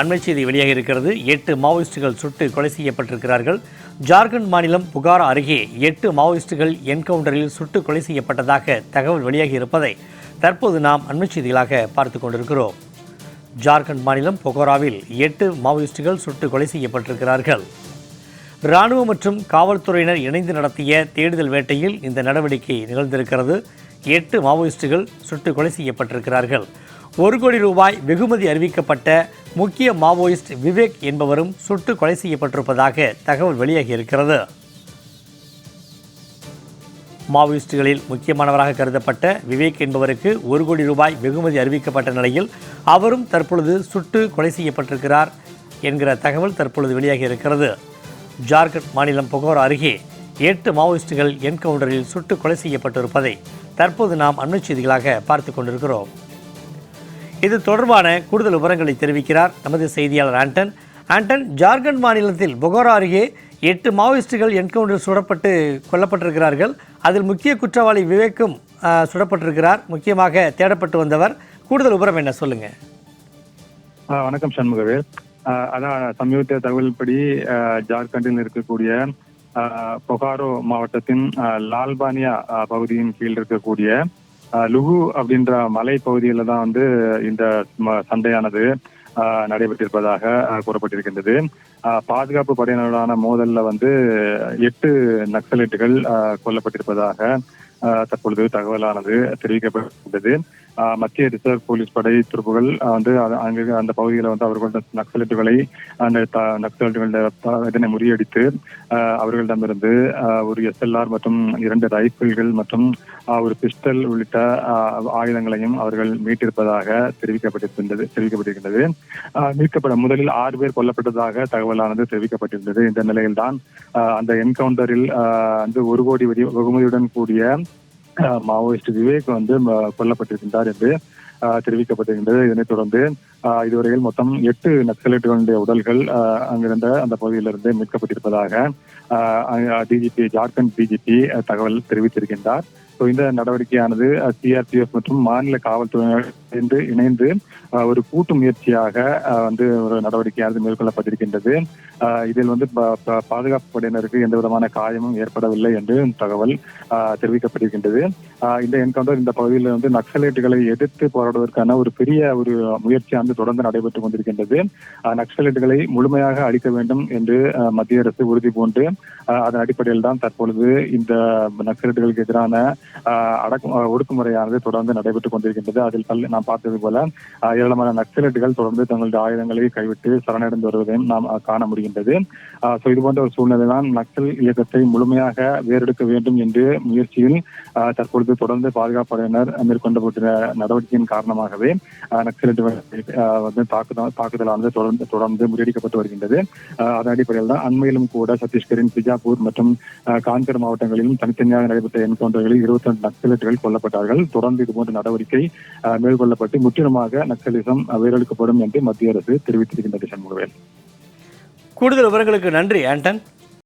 அண்மை செய்தி வெளியாக இருக்கிறது. எட்டு மாவோயிஸ்டுகள் சுட்டு கொலை செய்யப்பட்டிருக்கிறார்கள். ஜார்க்கண்ட் மாநிலம் புகாரா அருகே எட்டு மாவோயிஸ்டுகள் என்கவுண்டரில் சுட்டு கொலை செய்யப்பட்டதாக தகவல் வெளியாகி இருப்பதை தற்போது நாம் அண்மை செய்திகளாக பார்த்து கொண்டிருக்கிறோம். ஜார்க்கண்ட் மாநிலம் பொகோராவில் எட்டு மாவோயிஸ்டுகள் சுட்டு கொலை செய்யப்பட்டிருக்கிறார்கள். இராணுவம் மற்றும் காவல்துறையினர் இணைந்து நடத்திய தேடுதல் வேட்டையில் இந்த நடவடிக்கை நிகழ்ந்திருக்கிறது. எட்டு மாவோயிஸ்டுகள் சுட்டு கொலை செய்யப்பட்டிருக்கிறார்கள். ஒரு கோடி ரூபாய் வெகுமதி அறிவிக்கப்பட்ட முக்கிய மாவோயிஸ்ட் விவேக் என்பவரும் சுட்டு கொலை செய்யப்பட்டிருப்பதாக தகவல் வெளியாகி இருக்கிறது மாவோயிஸ்டுகளில் முக்கியமானவராக கருதப்பட்ட விவேக் என்பவருக்கு ஒரு கோடி ரூபாய் வெகுமதி அறிவிக்கப்பட்ட நிலையில் அவரும் தற்பொழுது சுட்டு கொலை செய்யப்பட்டிருக்கிறார் என்கிற தகவல் தற்பொழுது வெளியாகி இருக்கிறது ஜார்க்கண்ட் மாநிலம் பொகோரா அருகே எட்டு மாவோயிஸ்டுகள் என்கவுண்டரில் சுட்டு கொலை செய்யப்பட்டிருப்பதை தற்போது நாம் அண்மை செய்திகளாக பார்த்து கொண்டிருக்கிறோம். இது தொடர்பான கூடுதல் விவரங்களை தெரிவிக்கிறார் நமது செய்தியாளர் ஆண்டன். ஆண்டன் ஜார்க்கண்ட் மாநிலத்தில் பொகோரா அருகே எட்டு மாவோயிஸ்டுகள் என்கவுண்டர் சுடப்பட்டு கொல்லப்பட்டிருக்கிறார்கள். அதில் முக்கிய குற்றவாளி விவேக்கும் சுடப்பட்டிருக்கிறார். முக்கியமாக தேடப்பட்டு வந்தவர். கூடுதல் விவரம் என்ன சொல்லுங்க. ஆ, வணக்கம் சண்முகவேல் அதான் சமீபத்திய தகவல்படி ஜார்க்கண்டில் இருக்கக்கூடிய பொகாரோ மாவட்டத்தின் லால்பானியா பகுதியின் கீழ் இருக்கக்கூடிய லுகு அப்படின்ற மலை பகுதியில தான் வந்து இந்த ம- சண்டையானது நடைபெற்றிருப்பதாக கூறப்பட்டிருக்கின்றது. பாதுகாப்பு படையினருடான மோதல்ல வந்து எட்டு நக்சலைட்டுகள் கொல்லப்பட்டிருப்பதாக தற்பொழுது தகவலானது தெரிவிக்கப்பட்டிருந்தது மத்திய ரிசர்வ் போலீஸ் படை துருப்புகள் வந்து அங்கே அங்கு அந்த பகுதியில் வந்து அவர்களோட நக்சலைட்டுகளை அந்த த- இதனை முறியடித்து அவர்களிடமிருந்து ஒரு எஸ்எல்ஆர் மற்றும் இரண்டு ரைபிள்கள் மற்றும் ஒரு பிஸ்டல் உள்ளிட்ட ஆயுதங்களையும் அவர்கள் மீட்டிருப்பதாக தெரிவிக்கப்பட்டிருந்தது தெரிவிக்கப்பட்டிருக்கின்றது. மீட்கப்பட முதலில் ஆறு பேர் கொல்லப்பட்டதாக தகவலானது தெரிவிக்கப்பட்டிருந்தது. இந்த நிலையில்தான் அந்த என்கவுண்டரில் வந்து ஒரு கோடி வெடி வெகுமதியுடன் கூடிய மாவோயிஸ்ட் விவேக் வந்து கொல்லப்பட்டிருக்கின்றார் என்று தெரிவிக்கப்பட்டிருக்கின்றது. இதனைத் தொடர்ந்து இதுவரையில் மொத்தம் எட்டு நக்சலைட்டுகளுடைய உடல்கள் அங்கிருந்த அந்த பகுதியிலிருந்து மீட்கப்பட்டிருப்பதாக டிஜிபி ஜார்க்கண்ட் டிஜிபி தகவல் தெரிவித்திருக்கின்றார். ஸோ இந்த நடவடிக்கையானது சிஆர்பிஎஃப் மற்றும் மாநில காவல்துறையினர் இணைந்து ஒரு கூட்டு முயற்சியாக வந்து ஒரு நடவடிக்கையானது மேற்கொள்ளப்பட்டிருக்கின்றது. இதில் வந்து பாதுகாப்பு படையினருக்கு எந்த விதமான காயமும் ஏற்படவில்லை என்று தகவல் தெரிவிக்கப்பட்டிருக்கின்றது. இந்த என்கவுண்டர் இந்த பகுதியில் வந்து நக்சலைட்டுகளை எதிர்த்து போராடுவதற்கான ஒரு பெரிய ஒரு முயற்சியானது தொடர்ந்து நடைபெற்றுக் கொண்டிருக்கின்றது. நக்சலைட்டுகளை முழுமையாக அழிக்க வேண்டும் என்று மத்திய அரசு உறுதி பூண்டு அதன் அடிப்படையில் தான் தற்பொழுது இந்த நக்சலைட்டுகளுக்கு எதிரான அடக்கு ஒடுக்குமுறையானது தொடர்ந்து நடைபெற்றுக் கொண்டிருக்கின்றது. அதில் நாம் பார்த்தது போல ஏராளமான நக்சலைட்டுகள் தொடர்ந்து தங்களுடைய ஆயுதங்களை கைவிட்டு சரணடைந்து வருவதையும் நாம் காண முடிகின்றது. ஸோ இது போன்ற ஒரு சூழ்நிலை தான் நக்சல் இயக்கத்தை முழுமையாக வேறெடுக்க வேண்டும் என்று முயற்சியில் தற்பொழுது தொடர்ந்து பாதுகாப்பு படையினர் மேற்கொண்டப்பட்ட நடவடிக்கையின் காரணமாகவே நக்சலைட்டுகள் வந்து தாக்குதல் தாக்குதலானது தொடர்ந்து தொடர்ந்து முறியடிக்கப்பட்டு வருகின்றது. அதன் அடிப்படையில் தான் அண்மையிலும் கூட சத்தீஸ்கரின் பிஜாப்பூர் மற்றும் ஆ, கான்கர் மாவட்டங்களிலும் தனித்தனியாக நடைபெற்ற என்கவுண்டர்களில் இருபத்தி ரெண்டு நக்சலைட்டுகள் கொல்லப்பட்டார்கள். தொடர்ந்து இதுபோன்ற நடவடிக்கை மேற்கொள்ளப்பட்டு முற்றிலுமாக நக்சலிசம் வேறெடுக்கப்படும் என்று மத்திய அரசு தெரிவித்திருக்கின்றது சண்முகவேல். கூடுதல் விவரங்களுக்கு நன்றி ஆண்டன்.